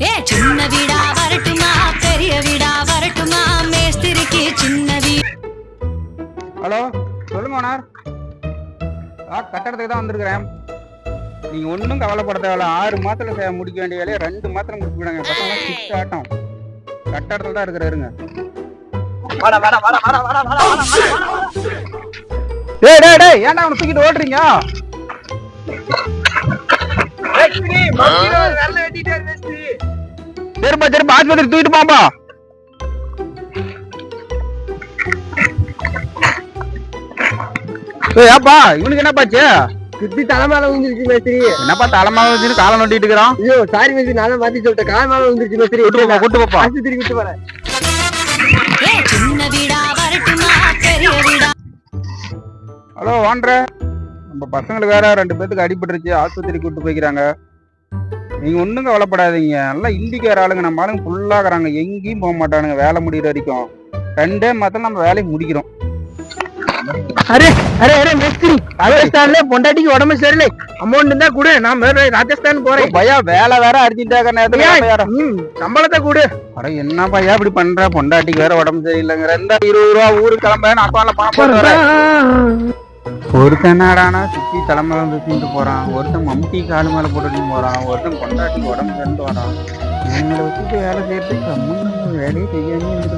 ஏ சின்ன வீடா வரட்டுமா? பெரிய வீடா வரட்டுமா? மேஸ்திரிக்கு சின்ன வீடு ஹலோ சொல்லுங்க ஓனர் ஆ கட்டடத்துக்கு தான் வந்திருக்கிறேன். நீங்க ஒன்றும் கவலைப்பட தேவையில்ல. ஆறு மாசத்துல செ- முடிக்க வேண்டிய வேலையை ரெண்டு மாசத்துல முடிச்சு விடுங்க. பசங்க சிக்ஸ் ஆட்டம் கட்டடத்துல தான் இருக்கிறாருங்க டேய் டேய் டேய் ஏன்டா அவனை தூக்கிட்டு ஓடுறீங்க? சரிப்பா சரிப்பா ஆஸ்பத்திரி தூக்கிட்டு ஏய் ஏப்பா இவனுக்கு என்னப்பாச்சு சுத்தி தலைமையில விழுந்துருச்சு மேஸ்திரி. என்னப்பா தலைமாவை வச்சுட்டு காலை நோண்டிட்டு இருக்கிறான் ஐயோ சாரி மேஸ்திரி நான் தான் மாத்தி சொல்லிட்டேன். கால் மேல விழுந்துருச்சு மேஸ்திரி. கூட்டு போப்பா கூட்டு போப்பா. ஆஸ்பத்திரி கூட்டு போறேன். ஹலோ வாண்ட்ற நம்ம பசங்களுக்கு வேற ரெண்டு பேத்துக்கு அடிபட்டுருச்சு. ஆஸ்பத்திரி கூட்டு போய்க்கிறாங்க. நீங்க ஒண்ணும் கவலைப்படாதீங்க. நல்லா இந்திக்கார ஆளுங்க நம்ம ஆளுங்க ஃபுல்லாகிறாங்க எங்கேயும் போக மாட்டானுங்க. வேலை முடிகிற வரைக்கும். ரெண்டே மாதம் நம்ம வேலையை முடிக்கிறோம். அரே அரே அரே மேஸ்திரி. ராஜஸ்தான்ல பொண்டாட்டிக்கு உடம்பு சரியில்லை. அமௌண்ட் இருந்தா கொடு. நான் ராஜஸ்தான் போறேன். பையா வேலை வேற அடிச்சுட்டாக்க நேரத்துல சம்பளத்தை கொடு. அட என்ன பையா இப்படி பண்ற? பொண்டாட்டிக்கு வேற உடம்பு சரியில்லைங்கிற. இந்த இருபது ரூபா ஊருக்கு கிளம்ப நான் பணம் போட்டு வரேன் ஒருத்தன் நாடானா சுற்றி தலைமையில வந்து தூக்கிட்டு ஒருத்தன் மம்டி காலு மேலே போட்டுட்டு போகிறான் ஒருத்தன் கொண்டாட்டி உடம்பு சேர்ந்து வரான். இவங்களை வச்சுட்டு வேலை செய்யறதுக்கு வேலையை வேலையே